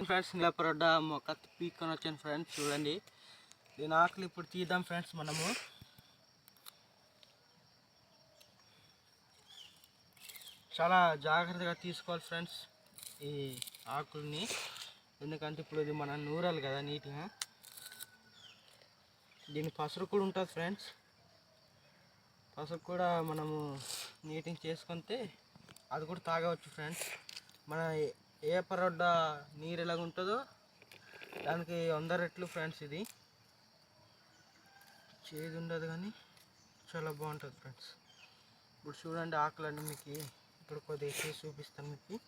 Friends ఇలా పరోడ్డ మొక్క పీక్కొని వచ్చాను ఫ్రెండ్స్ చూడండి దీని ఆకులు ఇప్పుడు తీద్దాం ఫ్రెండ్స్ మనము చాలా జాగ్రత్తగా తీసుకోవాలి ఫ్రెండ్స్ ఈ ఆకుల్ని ఎందుకంటే ఇప్పుడు ఇది మనం నూరాలి కదా నీట్గా దీని పసరు కూడా ఉంటుంది ఫ్రెండ్స్ పసరు కూడా మనము నీటింగ్ చేసుకుంటే అది కూడా తాగవచ్చు ఫ్రెండ్స్ మన ఏ- ఏ పరోడ్డ నీరు ఎలాగ ఉంటుందో దానికి వంద రెట్లు ఫ్రెండ్స్ ఇది. చేదు ఉండదు కానీ చాలా బాగుంటుంది ఫ్రెండ్స్. ఇప్పుడు చూడండి ఆకులన్నీ మీకు ఇప్పుడు కొద్దిగా చేసి చూపిస్తాను మీకు.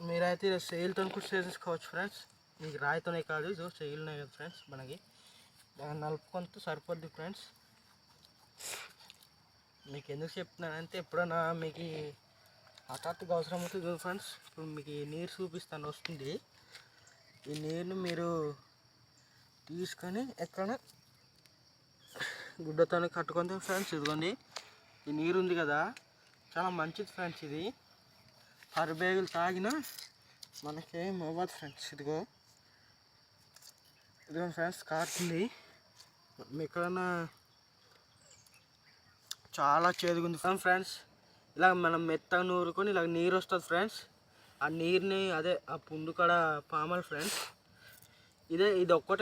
మీరైతే సెయిల్తో కూడా చేసేసుకోవచ్చు ఫ్రెండ్స్ మీకు రాయితోనే కాదు ఇదో సెయిల్నే కదా ఫ్రెండ్స్ మనకి దాన్ని నలుపుకుంటూ సరిపోద్ది ఫ్రెండ్స్ మీకు ఎందుకు చెప్తున్నానంటే ఎప్పుడైనా మీకు హఠాత్తుగా అవసరం అవుతుంది ఫ్రెండ్స్ ఇప్పుడు మీకు ఈ నీరు చూపిస్తాను వస్తుంది ఈ నీరుని మీరు తీసుకొని ఎక్కడ గుడ్డతో కట్టుకుంటే ఫ్రెండ్స్ ఇదిగోండి ఈ నీరు ఉంది కదా చాలా మంచిది ఫ్రెండ్స్ ఇది పరుబేగులు తాగినా మనకేం అవ్వదు ఫ్రెండ్స్ ఇదిగో. ఇదిగో ఫ్రెండ్స్ కారుతుంది ఎక్కడన్నా చాలా చేదుగుంది ఫ్రెండ్స్. ఇలా మనం మెత్తగా నూరుకొని ఇలా నీరు వస్తుంది ఫ్రెండ్స్. ఆ నీరుని అదే ఆ పుండు కాడ పామాలి ఫ్రెండ్స్. ఇదే ఇది ఒక్కటే